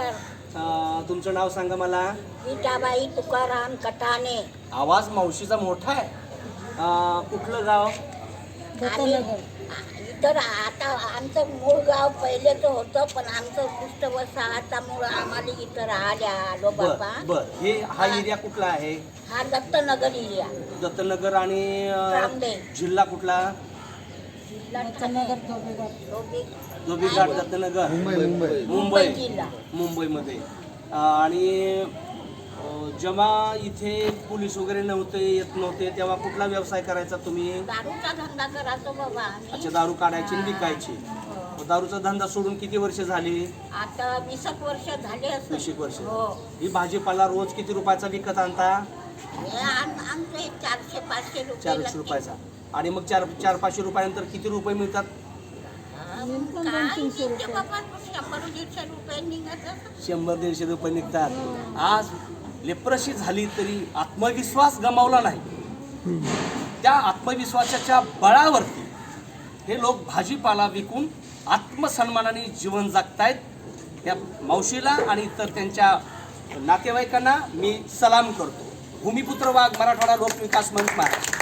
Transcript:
नमस्कार. अं, तुमचं नाव सांगा मला. विटाबाई तुकाराम कटाने आवाज मावशीचा मोठा आहे. अं, कुठलं गाव? इतर आता आमचं मूळ गाव पहिलेच होतं पण आमचं पृष्ठवसाहतामुळं आम्हाला इथं राहायला आलो बर बाबा. बर. हे हा. एरिया कुठला आहे? हा दत्तनगर एरिया. दत्तनगर आणि अं, रामदेव. जिल्हा कुठला? धोबीघाट दत्तनगर मुंबई मुंबई. मुंबई. मुंबई जिल्हा मुंबईमध्ये आणि जेव्हा इथे पोलीस वगैरे नव्हते येत नव्हते तेव्हा कुठला व्यवसाय करायचा तुम्ही? दारूचा धंदा करायचो बाबा. आम्ही अच्छा दारू काढायची आणि विकायची. दारूचा धंदा सोडून किती वर्ष झाली? आता वीस एक वर्ष झाले. वीस वर्ष. हो. ही भाजीपाला रोज किती रुपयाचा विकत आणता? चारशे पाचशे रुपये चारशे. रुपयाचा. आणि मग चार चार पाचशे रुपयानंतर किती रुपये मिळतात? शंभर दीडशे रुपये निघतात. आज लेप्रशी झाली तरी आत्मविश्वास गमावला नाही. त्या आत्मविश्वासाच्या बळावरती हे लोक भाजीपाला विकून आत्मसन्मानाने जीवन जगतायत. त्या मावशीला आणि इतर त्यांच्या नातेवाईकांना मी सलाम करतो. भूमिपुत्र वाघ मराठवाडा लोकविकास मंच महाराष्ट्र